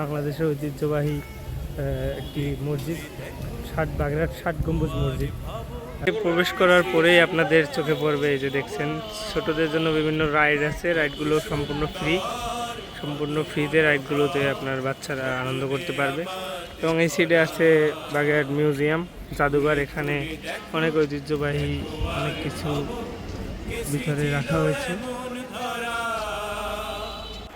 বাংলাদেশের ঐতিহ্যবাহী একটি মসজিদ, ষাট বাগেরহাট ষাট গম্বুজ মসজিদ। প্রবেশ করার পরেই আপনাদের চোখে পড়বে এই যে দেখছেন, ছোটদের জন্য বিভিন্ন রাইড আছে, রাইডগুলো সম্পূর্ণ ফ্রি। সম্পূর্ণ ফ্রিতে রাইডগুলোতে আপনার বাচ্চারা আনন্দ করতে পারবে। এবং এই সাইডে আছে বাগেরহাট মিউজিয়াম, জাদুঘর, এখানে অনেক ঐতিহ্যবাহী অনেক কিছু ভিতরে রাখা হয়েছে।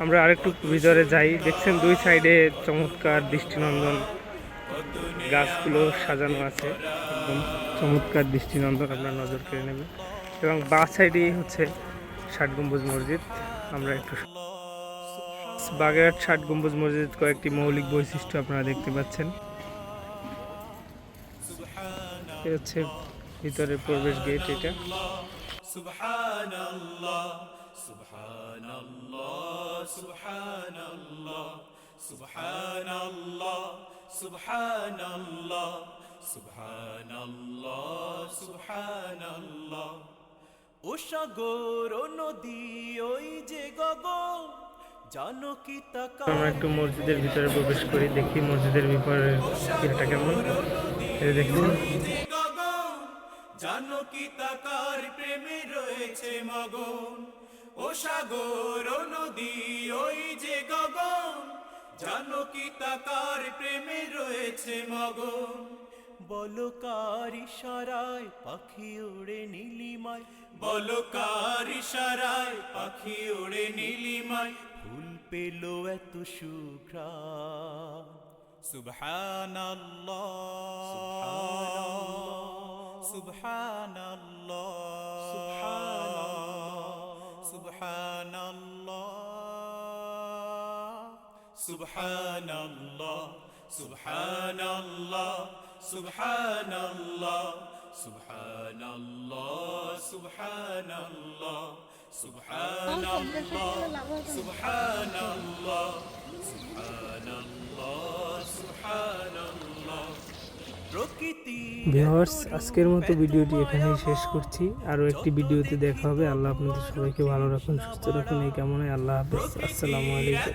আমরা আরেকটু ভিতরে যাই। দেখছেন দুই সাইডে চমৎকার দৃষ্টিনন্দন গাছগুলো সাজানো আছে। একদম চমৎকার দৃষ্টিনন্দন আপনার নজর কেড়ে নেবে এবং বা সাইডেই হচ্ছে ষাট গম্বুজ মসজিদ। আমরা একটু বাগেরহাট ষাট গম্বুজ মসজিদ কয়েকটি মৌলিক বৈশিষ্ট্য আপনারা দেখতে পাচ্ছেন। এ হচ্ছে ভিতরে প্রবেশ গেট এটা। subhanallah subhanallah subhanallah subhanallah ও সাগর নদী ওই যে আমরা একটু মসজিদের ভিতরে প্রবেশ করি দেখি মসজিদের ভিতরে ভিড়টা কেমন। দেখুন। জানো তাকার প্রেমে রয়েছে মগন। ও সাগর নদী ওই যে গগন জানকি তাকার প্রেমে রয়েছে মগন। বলকারি ইশারায় পাখি উড়ে নীলিমায়? বলকারি ইশারায় পাখি উড়ে নীলিমায়? ফুল পেল এত সুখ সুভান সুভান সুবহানাল্লাহ। সুবহানাল্লাহ সুবহানাল্লাহ সুবহানাল্লাহ সুবহানাল্লাহ সুবহানাল্লাহ সুবহানাল্লাহ সুবহানাল্লাহ সুবহানাল্লাহ সুবহানাল্লাহ। ভিউয়ার্স আজকের মতো ভিডিওটি এখানেই শেষ করছি। আরও একটি ভিডিওতে দেখা হবে। আল্লাহ আপনাদের সবাইকে ভালো রাখুন সুস্থ রাখুন। এই কামনায় আল্লাহ হাফেজ। আসসালামু আলাইকুম।